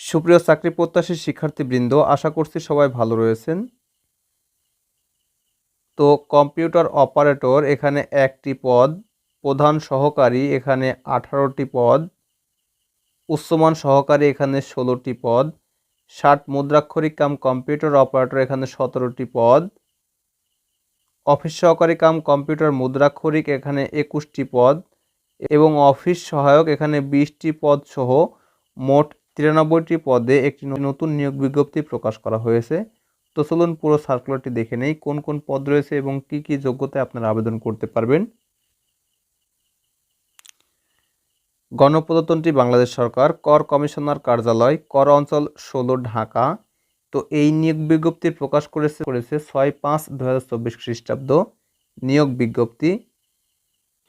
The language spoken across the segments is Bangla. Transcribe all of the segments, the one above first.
সুপ্রিয় চাকরি প্রত্যাশী শিক্ষার্থীবৃন্দ, আশা করছি সবাই ভালো রয়েছেন। তো কম্পিউটার অপারেটর, এখানে একটি পদ, প্রধান সহকারী, এখানে আঠারোটি পদ, উচ্চমান সহকারী, এখানে ষোলোটি পদ, ষাট মুদ্রাক্ষরিক কাম কম্পিউটার অপারেটর, এখানে সতেরোটি পদ, অফিস সহকারী কাম কম্পিউটার মুদ্রাক্ষরিক, এখানে একুশটি পদ এবং অফিস সহায়ক, এখানে বিশটি পদ সহ মোট তিরানব্বইটি পদে একটি নতুন নিয়োগ বিজ্ঞপ্তি প্রকাশ করা হয়েছে। তো চলুন পুরো সার্কুলারটি দেখে নেই, কোন কোন পদ রয়েছে এবং কি কি যোগ্যতায় আপনারা আবেদন করতে পারবেন। গণপ্রজাতন্ত্রী বাংলাদেশ সরকার, কর কমিশনার কার্যালয়, কর অঞ্চল ষোলো, ঢাকা। তো এই নিয়োগ বিজ্ঞপ্তি প্রকাশ করেছে করেছে ছয় পাঁচ দু খ্রিস্টাব্দ নিয়োগ বিজ্ঞপ্তি।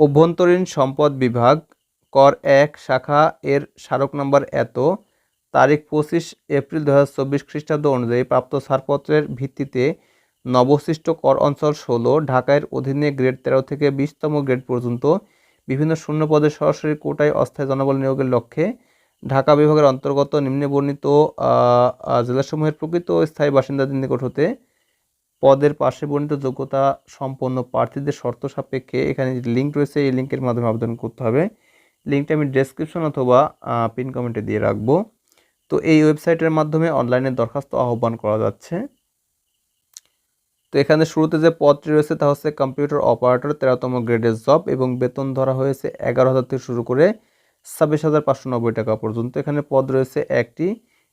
অভ্যন্তরীণ সম্পদ বিভাগ, কর এক শাখা, এর স্মারক নম্বর এত। তারিখ পঁচিশ এপ্রিল দু হাজার চব্বিশ খ্রিস্টাব্দ অনুযায়ী প্রাপ্ত ছাড়পত্রের ভিত্তিতে নবশিষ্ট কর অঞ্চল ষোলো ঢাকার অধীনে গ্রেড তেরো থেকে বিশতম গ্রেড পর্যন্ত বিভিন্ন শূন্য পদে সরাসরি কোটায় অস্থায়ী জনবল নিয়োগের লক্ষ্যে ঢাকা বিভাগের অন্তর্গত নিম্নে বর্ণিত জেলাসমূহের প্রকৃত স্থায়ী বাসিন্দাদের নিকট হতে পদের পাশে বর্ণিত যোগ্যতা সম্পন্ন প্রার্থীদের শর্ত সাপেক্ষে এখানে যে লিঙ্ক রয়েছে, এই লিঙ্কের মাধ্যমে আবেদন করতে হবে। লিঙ্কটা আমি ডেসক্রিপশন অথবা পিন কমেন্টে দিয়ে রাখব। তো এই ওয়েবসাইটের মাধ্যমে অনলাইনে দরখাস্ত আহ্বান করা যাচ্ছে। তো এখানে শুরুতে যে পদটি রয়েছে তা হচ্ছে কম্পিউটার অপারেটর, তেরোতম গ্রেডের জব এবং বেতন ধরা হয়েছে এগারো হাজার থেকে শুরু করে ছাব্বিশ হাজার পাঁচশো নব্বই টাকা পর্যন্ত। এখানে পদ রয়েছে একটি।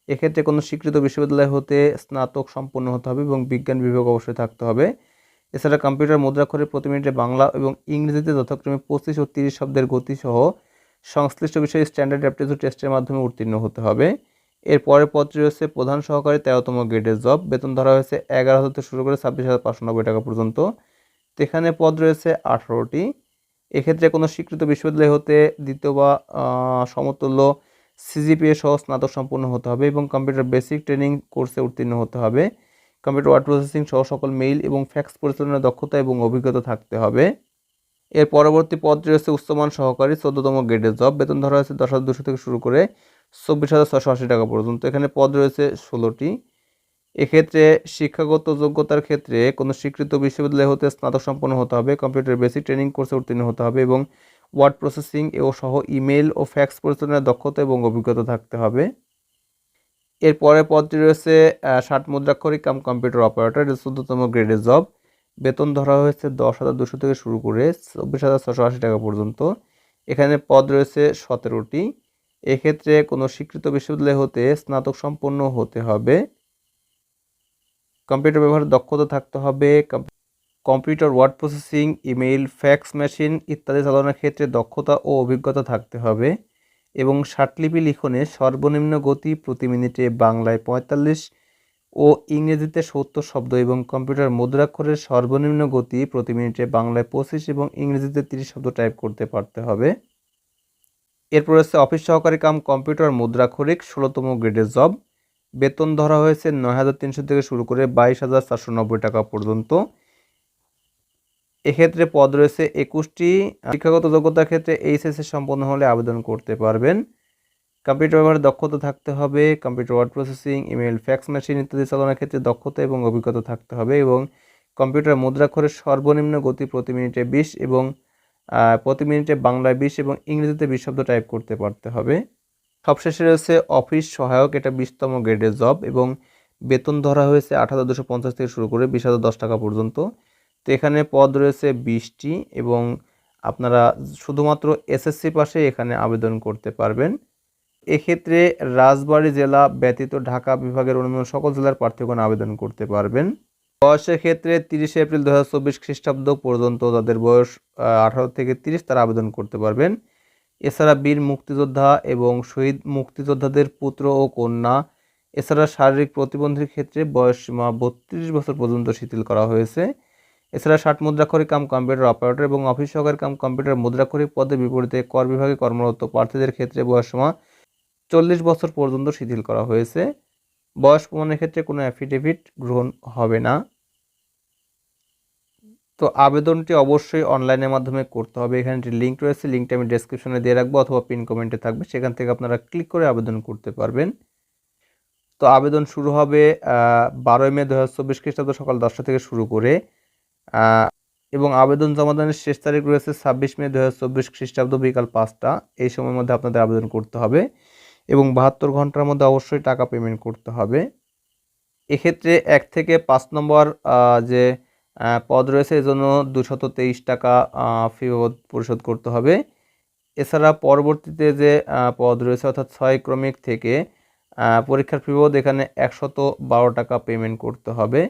এক্ষেত্রে কোনো স্বীকৃত বিশ্ববিদ্যালয় হতে স্নাতক সম্পন্ন হতে হবে এবং বিজ্ঞান বিভাগ অবশ্যই থাকতে হবে। এছাড়া কম্পিউটার মুদ্রাক্ষরের প্রতি মিনিটে বাংলা এবং ইংরেজিতে যথাক্রমে পঁচিশ ও তিরিশ শব্দের গতিসহ সংশ্লিষ্ট বিষয়ে স্ট্যান্ডার্ড অ্যাপটিটিউড টেস্টের মাধ্যমে উত্তীর্ণ হতে হবে। এর পরের পদটি রয়েছে প্রধান সহকারী তেরোতম গ্রেডের জব। বেতন ধরা হয়েছে এগারো হাজার থেকে শুরু করে ছাব্বিশ হাজার পাঁচশো নব্বই টাকা পর্যন্ত। এখানে পদ রয়েছে আঠারোটি। এক্ষেত্রে কোনো স্বীকৃত বিশ্ববিদ্যালয় হতে দ্বিতীয় বা সমতুল্য সিজিপিএ সহ স্নাতক সম্পূর্ণ হতে হবে এবং কম্পিউটার বেসিক ট্রেনিং কোর্সে উত্তীর্ণ হতে হবে। কম্পিউটার ওয়ার্ড প্রসেসিং সহ সকল মেইল এবং ফ্যাক্স পরিচালনার দক্ষতা এবং অভিজ্ঞতা থাকতে হবে। এর পরবর্তী পদটি রয়েছে উচ্চমান সহকারী চোদ্দতম গ্রেডের জব। বেতন ধরা হয়েছে দশ হাজার দুশো থেকে শুরু করে চব্বিশ হাজার ছশো আশি টাকা পর্যন্ত। এখানে পদ রয়েছে ষোলোটি। এক্ষেত্রে শিক্ষাগত যোগ্যতার ক্ষেত্রে কোনো স্বীকৃত বিশ্ববিদ্যালয় হতে স্নাতক সম্পন্ন হতে হবে, কম্পিউটার বেসিক ট্রেনিং কোর্সে উত্তীর্ণ হতে হবে এবং ওয়ার্ড প্রসেসিং ও সহ ইমেল ও ফ্যাক্স পরিচালনার দক্ষতা এবং অভিজ্ঞতা থাকতে হবে। এর পরের পদটি রয়েছে ষাট মুদ্রাক্ষরিক কাম কম্পিউটার অপারেটর চোদ্দতম গ্রেডের জব। বেতন ধরা হয়েছে দশ হাজার দুশো থেকে শুরু করে চব্বিশ হাজার ছশো আশি টাকা পর্যন্ত। এখানে পদ রয়েছে সতেরোটি। এক্ষেত্রে কোনো স্বীকৃত বিশ্ববিদ্যালয় হতে স্নাতক সম্পন্ন হতে হবে। কম্পিউটার ব্যবহারের দক্ষতা থাকতে হবে। Computer word processing, email, fax machine ইত্যাদি চালানোর ক্ষেত্রে দক্ষতা ও অভিজ্ঞতা থাকতে হবে। এবং ষাটলিপি লিখনে সর্বনিম্ন গতি প্রতি মিনিটে বাংলায় পঁয়তাল্লিশ ও ইংরেজিতে সত্তর শব্দ এবং কম্পিউটার মুদ্রাক্ষরের সর্বনিম্ন গতি প্রতি মিনিটে বাংলায় পঁচিশ এবং ইংরেজিতে তিরিশ শব্দ টাইপ করতে পারতে হবে। এরপর হচ্ছে অফিস সহকারী কাম, কম্পিউটার মুদ্রাক্ষরিক ষোলোতম গ্রেডের জব। বেতন ধরা হয়েছে নয় হাজার তিনশো থেকে শুরু করে বাইশ হাজার চারশো নব্বই টাকা পর্যন্ত। এক্ষেত্রে পদ রয়েছে একুশটি। শিক্ষাগত যোগ্যতার ক্ষেত্রে এইচএসএ সম্পন্ন হলে আবেদন করতে পারবেন। কম্পিউটার ব্যবহারে দক্ষতা থাকতে হবে, computer word processing email fax machine ইত্যাদি চালানোর ক্ষেত্রে দক্ষতা এবং অভিজ্ঞতা থাকতে হবে এবং কম্পিউটার মুদ্রাক্ষরের সর্বনিম্ন গতি প্রতি মিনিটে বিশ এবং প্রতি মিনিটে বাংলায় বিশ এবং ইংরেজিতে বিশ শব্দ টাইপ করতে পারতে হবে। সবশেষে রয়েছে অফিস সহায়ক, এটা বিশতম গ্রেডের জব এবং বেতন ধরা হয়েছে আট হাজার দুশো পঞ্চাশ থেকে শুরু করে বিশ হাজার দশ টাকা পর্যন্ত। তো এখানে পদ রয়েছে বিশটি এবং আপনারা শুধুমাত্র এসএসসি পাশে এখানে আবেদন করতে পারবেন। এক্ষেত্রে রাজবাড়ী জেলা ব্যতীত ঢাকা বিভাগের অন্যান্য সকল জেলার প্রার্থীগণ আবেদন করতে পারবেন। বয়সের ক্ষেত্রে তিরিশে এপ্রিল দু হাজার চব্বিশ খ্রিস্টাব্দ পর্যন্ত তাদের বয়স আঠারো থেকে তিরিশ তারা আবেদন করতে পারবেন। এছাড়া বীর মুক্তিযোদ্ধা এবং শহীদ মুক্তিযোদ্ধাদের পুত্র ও কন্যা, এছাড়া শারীরিক প্রতিবন্ধীর ক্ষেত্রে বয়সসীমা বত্রিশ বছর পর্যন্ত শিথিল করা হয়েছে। এছাড়া ষাট মুদ্রাক্ষরিক কাম কম্পিউটার অপারেটর এবং অফিস সহকারী কাম কম্পিউটার মুদ্রাক্ষরিক পদের বিপরীতে কর বিভাগে কর্মরত প্রার্থীদের ক্ষেত্রে বয়সসীমা চল্লিশ বছর পর্যন্ত শিথিল করা হয়েছে। বয়স প্রমাণের ক্ষেত্রে কোনো অ্যাফিডেভিট গ্রহণ হবে না। তো আবেদনটি অবশ্যই অনলাইনের মাধ্যমে করতে হবে। এখানে একটি লিঙ্ক রয়েছে লিঙ্কটা আমি ডেসক্রিপশনে দিয়ে রাখব অথবা পিন কমেন্টে থাকবে। সেখান থেকে আপনারা ক্লিক করে আবেদন করতে পারবেন। তো আবেদন শুরু হবে বারোই মে দু হাজার চব্বিশ খ্রিস্টাব্দ সকাল দশটা থেকে শুরু করে এবং আবেদন জমাদানের শেষ তারিখ রয়েছে ছাব্বিশ মে দু হাজার চব্বিশ খ্রিস্টাব্দ বিকাল পাঁচটা। এই সময়ের মধ্যে আপনাদের আবেদন করতে হবে। এবং বাহাত্তর ঘণ্টার মধ্যে অবশ্যই টাকা পেমেন্ট করতে হবে। এক্ষেত্রে এক থেকে পাঁচ নম্বর যে পদ রয়েছে, এজন্য দুশত তেইশ টাকা ফি পরিশোধ করতে হবে। এছাড়া পরবর্তীতে যে পদ রয়েছে, অর্থাৎ ছয় ক্রমিক থেকে পরীক্ষার ফি বাবদ এখানে একশত বারো টাকা পেমেন্ট করতে হবে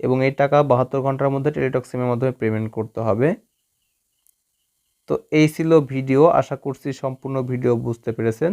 এবং এই টাকা বাহাত্তর ঘণ্টার মধ্যে টেলিটক সিমের মাধ্যমে পেমেন্ট করতে হবে। তো এই ছিল ভিডিও, আশা করছি সম্পূর্ণ ভিডিও বুঝতে পেরেছেন।